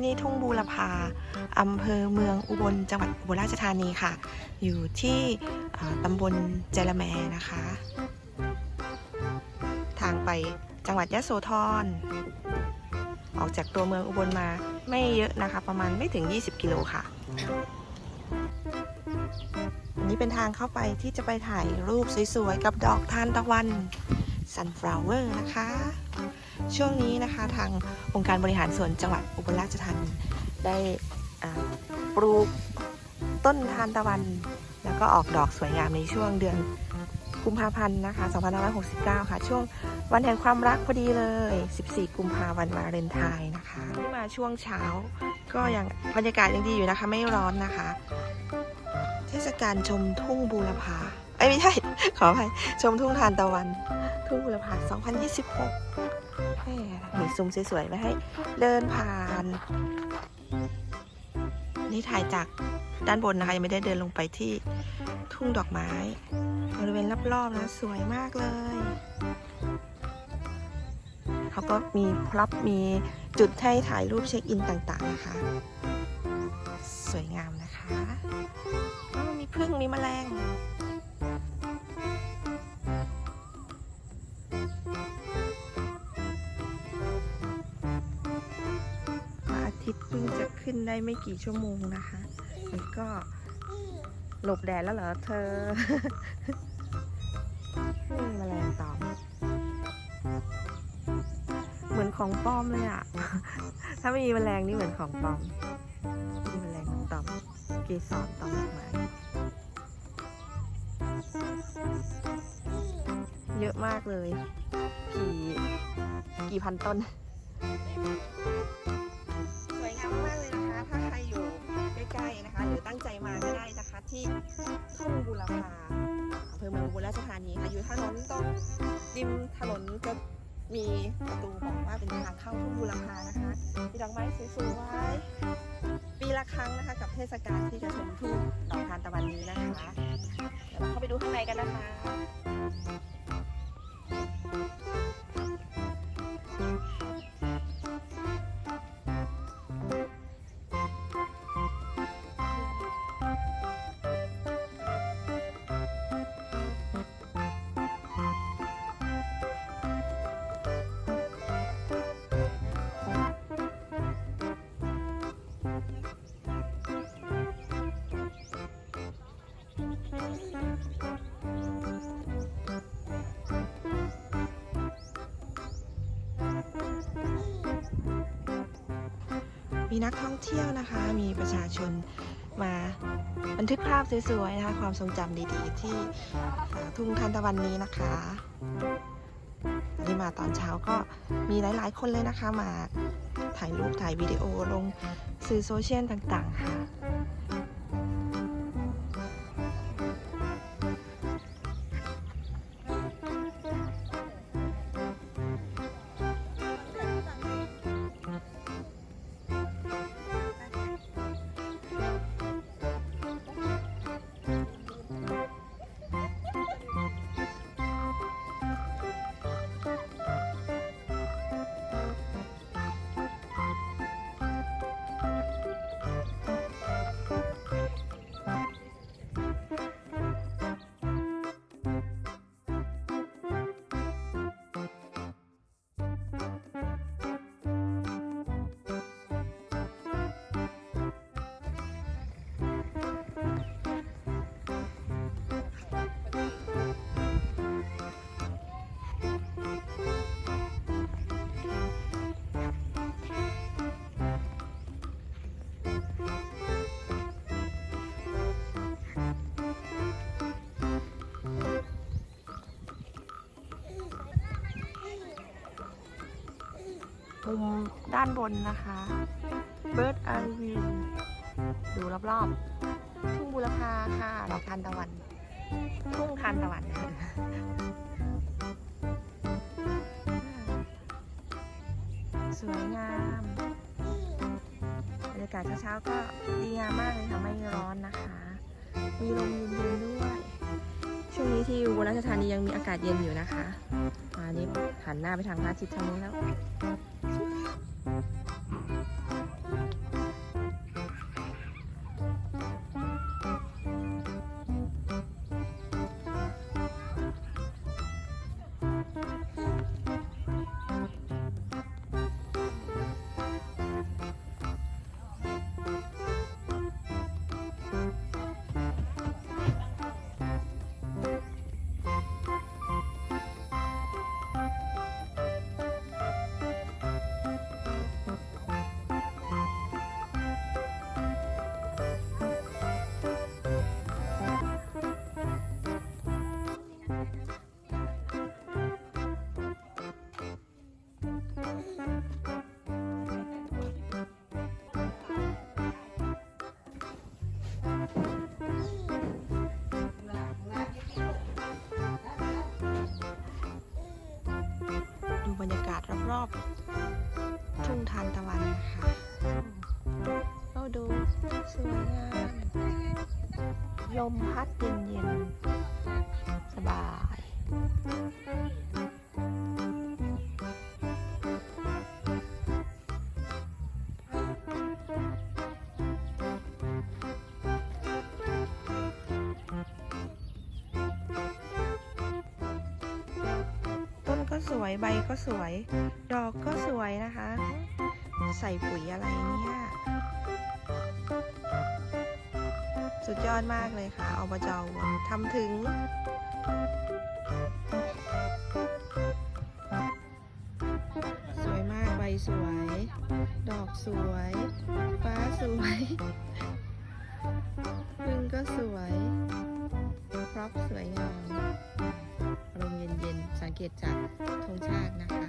ที่นี่ทุ่งบูรพาอำเภอเมืองอุบลจังหวัดอุบลราชธานีค่ะ อยู่ที่ตำบลเจรแมนะคะ ทางไปจังหวัดยะโสธรออกจากตัวเมืองอุบลมาไม่เยอะนะคะ ประมาณไม่ถึง 20 กิโลค่ะอันนี้เป็นทางเข้าไปที่จะไปถ่ายรูปสวยๆ กับดอกทานตะวัน sunflower นะคะ ช่วงนี้นะคะทางองค์การบริหารส่วนจังหวัดอุบลราชธานีได้ปลูกต้นทานตะวัน แล้วก็ออกดอกสวยงามในช่วงเดือนกุมภาพันธ์นะคะ2569 ค่ะ ช่วงวันแห่งความรักพอดีเลย 14 กุมภาพันธ์วาเลนไทน์นะคะที่มาช่วงเช้าก็ยังบรรยากาศยังดีอยู่นะคะ ไม่ร้อนนะคะ เทศกาลชมทุ่งบูรพา เอ้ยไม่ใช่ ขออภัยชมทุ่งทานตะวัน ทุ่งบูรพา2026แหม่มีซุ้มสวยๆไว้ให้เดินผ่าน นี่ถ่ายจากด้านบนนะคะ ยังไม่ได้เดินลงไปที่ทุ่งดอกไม้ บริเวณรอบๆนะ สวยมากเลย เขาก็มีพร็อพมีจุดให้ถ่ายรูปเช็คอินต่างๆนะคะ สวยงามนะคะ มีพึ่งมีแมลง ขึ้นได้ไม่กี่ชั่วโมงนะคะมันก็หลบแดดแล้วเหรอเธอนี่แมลงตอมเหมือนของปลอมเลยอะถ้าไม่มีแมลงนี่เหมือนของปลอมมีแมลงตอมเกสรตอมดอกไม้เยอะมากเลย กี่กี่พันต้น สวยงามมากเลยนะคะ ถ้าใครอยู่ใกล้ๆนะคะหรือตั้งใจมาก็ได้นะคะที่ทุ่งบุรพาอำเภอเมืองบุรีราชธานีค่ะอยู่ถนนตรงริมถนนจะมีประตูบอกว่าเป็นทางเข้าทุ่งบุรพานะคะมีดอกไม้สวยๆปีละครั้งนะคะ กับเทศกาลที่จะชมทุ่งดอกทานตะวันนี้นะคะเดี๋ยวเราเข้าไปดูข้างในกันนะคะ นักท่องเที่ยวนะคะ มีประชาชนมาบันทึกภาพสวยๆนะคะ ความทรงจำดีๆ ที่ทุ่งทานตะวันนี้นะคะนี่มาตอนเช้าก็มีหลายๆคนเลยนะคะมาถ่ายรูปถ่ายวิดีโอลงสื่อโซเชียลต่างๆค่ะ มุมด้านบนนะคะ Bird Eye View ดูรอบๆ ทุ่งบุรพาค่ะดอกทานตะวัน ทุ่งทานตะวันสวยงามบรรยากาศเช้าๆก็ดีงามมากเลยค่ะไม่ร้อนนะคะ มีลมเย็นๆด้วย ช่วงนี้ที่อุบลราชธานียังมีอากาศเย็นอยู่นะคะอันนี้หันหน้าไปทางพระอาทิตย์ทางนี้แล้ว รอบทุ่งทานตะวันนะคะเราดูสวยงามลมพัดเย็นๆสบาย สวยใบก็สวย ดอกก็สวยนะคะ ใส่ปุ๋ยอะไรเนี่ย สุดยอดมากเลยค่ะอบจวทำถึงสวยมากใบสวย ดอกสวย ฟ้าสวย เกติจากธงชาตินะคะ